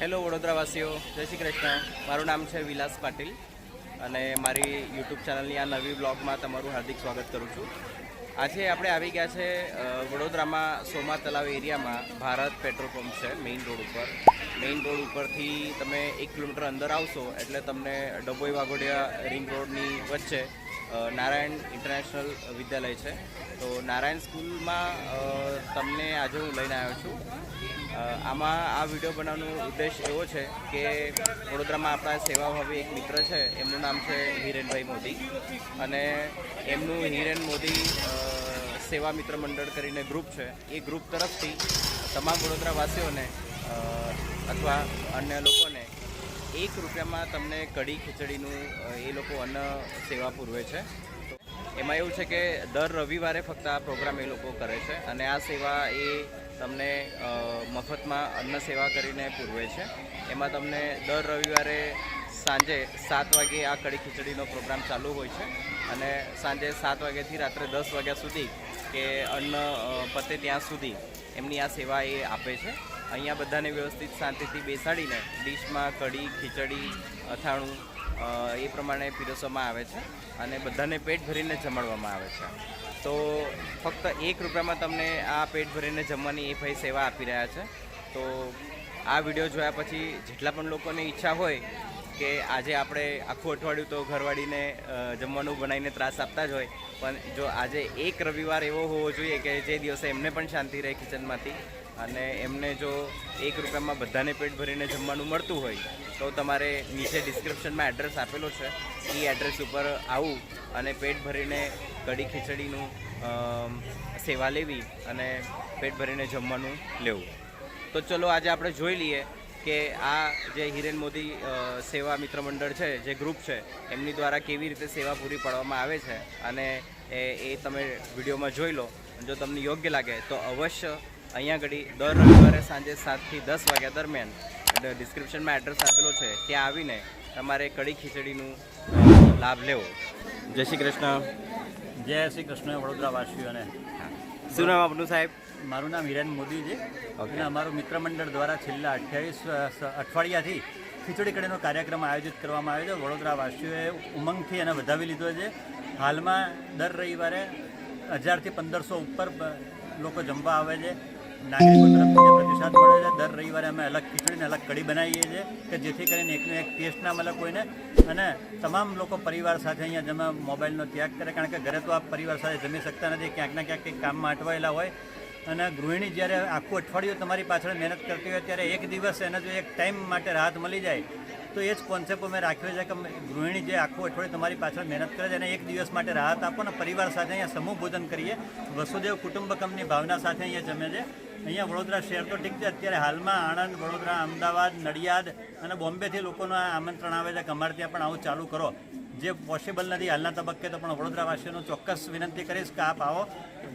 Hello વડોદરાવાસીઓ, જય શ્રી કૃષ્ણ. મારું નામ છે વિલાસ પાટીલ અને મારી યુટ્યુબ ચેનલની આ નવી બ્લોગમાં તમારું હાર્દિક સ્વાગત કરું છું. આજે આપણે આવી ગયા છે વડોદરામાં સોમા તલાવ એરિયામાં ભારત પેટ્રોલ પંપ છે, મેઇન રોડ ઉપર. મેઇન રોડ ઉપરથી તમે એક કિલોમીટર અંદર આવશો એટલે તમને ડભોઈ વાઘોડિયા રિંગ રોડની વચ્ચે નારાયણ ઇન્ટરનેશનલ વિદ્યાલય છે. તો નારાયણ સ્કૂલમાં તમને આજે હું લઈને આવ્યો છું. આમાં આ વીડિયો બનાવવાનો ઉદ્દેશ એવો છે કે વડોદરામાં આપણા સેવાભાવી એક મિત્ર છે, એમનું નામ છે હિરેનભાઈ મોદી. અને એમનું હિરેન મોદી સેવા મિત્ર મંડળ કરીને ગ્રુપ છે. એ ગ્રુપ તરફથી તમામ વડોદરાવાસીઓને અથવા અન્ય લોકોને એક રૂપિયામાં તમને કઢી ખીચડીનું એ લોકો અન્ન સેવા પૂરવે છે. એમાં એવું છે કે દર રવિવારે ફક્ત આ પ્રોગ્રામ એ લોકો કરે છે અને આ સેવા એ તમને મફતમાં અન્ન સેવા કરીને પૂરવે છે. એમાં તમને દર રવિવારે સાંજે સાત વાગે આ કઢી ખીચડીનો પ્રોગ્રામ ચાલુ હોય છે અને સાંજે સાત વાગ્યાથી રાત્રે દસ વાગ્યા સુધી કે અન્ન પતે ત્યાં સુધી એમની આ સેવા એ આપે છે. અહીંયા બધાને વ્યવસ્થિત શાંતિથી બેસાડીને ડીશમાં કઢી, ખીચડી, અથાણું એ પ્રમાણે પીરસવામાં આવે છે અને બધાને પેટ ભરીને જમાડવામાં આવે છે. તો ફક્ત એક રૂપિયામાં તમને આ પેટ ભરીને જમવાની એ ભાઈ સેવા આપી રહ્યા છે. તો આ વીડિયો જોયા પછી જેટલા પણ લોકોને ઈચ્છા હોય કે આજે આપણે આખું અઠવાડિયું તો ઘરવાળીને જમવાનું બનાવીને ત્રાસ આપતા જ હોય, પણ જો આજે એક રવિવાર એવો હોવો જોઈએ કે જે દિવસે એમને પણ શાંતિ રહે કિચનમાંથી અને એમને જો એક રૂપિયામાં બધાને પેટ ભરીને જમવાનું મળતું હોય, તો તમારે નીચે ડિસ્ક્રિપ્શનમાં એડ્રેસ આપેલો છે. એ એડ્રેસ ઉપર આવું અને પેટ ભરીને કઢી ખીચડીનું સેવા લેવી અને પેટ ભરીને જમવાનું લેવું. તો ચલો આજે આપણે જોઈ લઈએ કે આ જે હિરેન મોદી સેવા મિત્ર મંડળ છે, જે ગ્રુપ છે, એમની દ્વારા કેવી રીતે સેવા પૂરી પાડવામાં આવે છે. અને એ તમે વિડીયોમાં જોઈ લો. જો તમને યોગ્ય લાગે, તો અવશ્ય અહીંયા ઘડી દર રવિવારે સાંજે સાતથી દસ વાગ્યા દરમિયાન ડિસ્ક્રિપ્શનમાં એડ્રેસ આપેલો છે ત્યાં આવીને તમારે કડી ખીચડીનું લાભ લેવો. જય શ્રી કૃષ્ણ. જય શ્રી કૃષ્ણ વડોદરા વાસીઓને શું નામ આપનું સાહેબ? મારું નામ હિરેન મોદી છે. અને અમારું મિત્ર મંડળ દ્વારા છેલ્લા અઠ્યાવીસ અઠવાડિયાથી ખીચડી કડીનો કાર્યક્રમ આયોજિત કરવામાં આવ્યો છે. વડોદરા વાસીઓએ ઉમંગથી એને વધાવી લીધો છે. હાલમાં દર રવિવારે હજારથી પંદરસો ઉપર લોકો જમવા આવે છે. નાગરિકો તરફથી પ્રતિસાદ મળે છે. દર રવિવારે અમે અલગ ખીચડીને અલગ કઢી બનાવીએ છીએ કે જેથી કરીને એકનો એક ટેસ્ટ ના મળે કોઈને. અને તમામ લોકો પરિવાર સાથે અહીંયા જમે મોબાઈલનો ત્યાગ કરે, કારણ કે ઘરે તો આપ પરિવાર સાથે જમી શકતા નથી. ક્યાંક ના ક્યાંક કંઈક કામમાં અટવાયેલા હોય. અને ગૃહિણી જ્યારે આખું અઠવાડિયું તમારી પાછળ મહેનત કરતી હોય, ત્યારે એક દિવસ એને જો એક ટાઈમ માટે રાહત મળી જાય તો એ જ કોન્સેપ્ટ અમે રાખ્યો છે કે ગૃહિણી જે આખું અઠવાડિયું તમારી પાછળ મહેનત કરે છે એને એક દિવસ માટે રાહત આપો ને પરિવાર સાથે અહીંયા સમૂહ ભોજન કરીએ. વસુદેવ કુટુંબકમની ભાવના સાથે અહીંયા જમે છે. અહીંયા વડોદરા શહેર તો ઠીક છે, અત્યારે હાલમાં આણંદ, વડોદરા, અમદાવાદ, નડિયાદ અને બોમ્બેથી લોકોનું આમંત્રણ આવે છે કે અમારે ત્યાં પણ આવું ચાલુ કરો. જે પોસિબલ નથી. હાલના તબક્કે તો પણ વડોદરાવાસીઓનો ચોક્કસ વિનંતી કરીશ કે આપ આવો.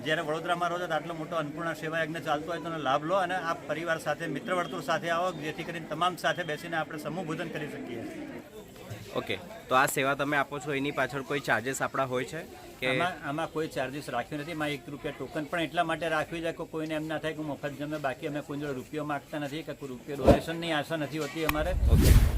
જ્યારે વડોદરામાં રહો તો આટલો મોટો અન્નપૂર્ણા સેવા યજ્ઞ ચાલતો હોય તો લાભ લો અને આપ પરિવાર સાથે, મિત્ર વર્તુળ સાથે આવો, જેથી કરીને તમામ સાથે બેસીને આપણે સમૂહભોજન કરી શકીએ. ઓકે. તો આ સેવા તમે આપો છો. એની પાછળ કોઈ ચાર્જેસ આપણા હોય છે? કે આમાં કોઈ ચાર્જિસ રાખ્યો નથી. એમાં એક રૂપિયા ટોકન પણ એટલા માટે રાખ્યું છે કે કોઈને એમ ના થાય કે મફત જમે બાકી અમે કોઈ જોડે રૂપિયો માગતા નથી કે કોઈ રૂપિયો ડોનેશનની આશા નથી હોતી અમારે.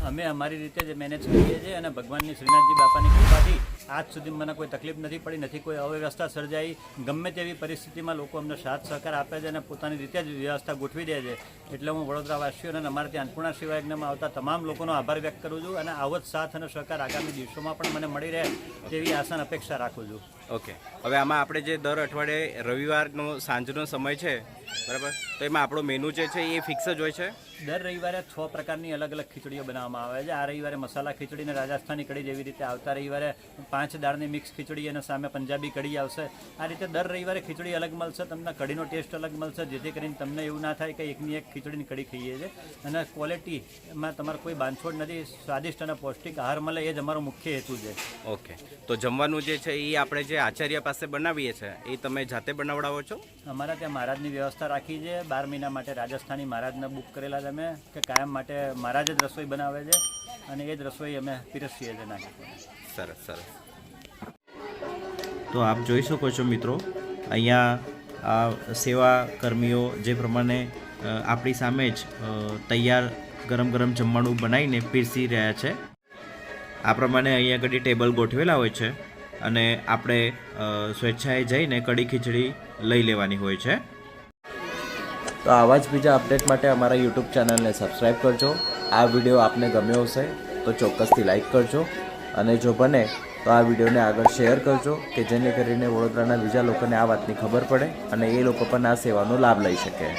અમે અમારી રીતે જ મેનેજ કરીએ છીએ અને ભગવાનની શ્રીનાથજી બાપાની કૃપાથી આજ સુધી મને કોઈ તકલીફ નથી પડી, નથી કોઈ અવ્યવસ્થા સર્જાઈ. ગમે તેવી પરિસ્થિતિમાં લોકો અમને સાથ સહકાર આપે છે અને પોતાની રીતે જ વ્યવસ્થા ગોઠવી દે છે. એટલે હું વડોદરાવાસીઓને અને અમારે ત્યાં અન્નપૂર્ણા સેવા યજ્ઞમાં આવતા તમામ લોકોનો આભાર વ્યક્ત કરું છું અને આવો જ સાથ અને સહકાર આગામી દિવસોમાં પણ મને મળી રહે તેવી આશા અપેક્ષા રાખું છું. ઓકે. હવે આમાં આપણે જે દર અઠવાડિયે રવિવારનો સાંજનો સમય છે બરાબર? તો એમાં આપણો મેનુ જે છે એ ફિક્સ જ હોય છે? દર રવિવારે છ પ્રકારની અલગ અલગ ખીચડીઓ બનાવવામાં આવે છે. આ રવિવારે મસાલા ખીચડી અને રાજસ્થાની કઢી જેવી રીતે આવતા રવિવારે પાંચ દાળની મિક્સ ખીચડી અને સામે પંજાબી કઢી આવશે. આ રીતે દર રવિવારે ખીચડી અલગ મળશે તમને કઢીનો ટેસ્ટ અલગ મળશે જેથી કરીને તમને એવું ના થાય કે એકની એક ખીચડીની કઢી ખાઈએ છીએ. અને ક્વોલિટીમાં તમારે કોઈ બાંધછોડ નથી સ્વાદિષ્ટ અને પૌષ્ટિક આહાર મળે એ જ અમારો મુખ્ય હેતુ છે. ઓકે. તો જમવાનું જે છે એ આપણે જે આચાર્ય પાસે બનાવીએ છીએ એ તમે જાતે બનાવડાવો છો? અમારા ત્યાં મહારાજની વ્યવસ્થા રાખી છે. બાર મહિના માટે રાજસ્થાની મહારાજને બુક કરેલા અમે, કે કાયમ માટે મહારાજ જ રસોઈ બનાવે છે અને એ જ રસોઈ અમે પીરસીએ છીએ નાખી સરસ સરસ. તો આપ જોઈ શકો છો મિત્રો, અહીંયા આ સેવા કર્મીઓ જે પ્રમાણે આપણી સામે જ તૈયાર ગરમ ગરમ જમવાનું બનાવીને પીરસી રહ્યા છે. આ પ્રમાણે અહીંયા આગળ ટેબલ ગોઠવેલા હોય છે અને આપણે સ્વેચ્છાએ જઈને કઢી ખીચડી લઈ લેવાની હોય છે. તો આવા જ બીજા અપડેટ માટે અમારા યુટ્યુબ ચેનલને સબસ્ક્રાઈબ કરજો. આ વીડિયો આપને ગમ્યો હશે તો ચોક્કસથી લાઈક કરજો. અને જો બને તો આ વિડીયોને આગળ શેર કરજો, કે જેને કરીને વડોદરાના બીજા લોકોને આ વાતની ખબર પડે અને એ લોકો પણ આ સેવાનો લાભ લઈ શકે.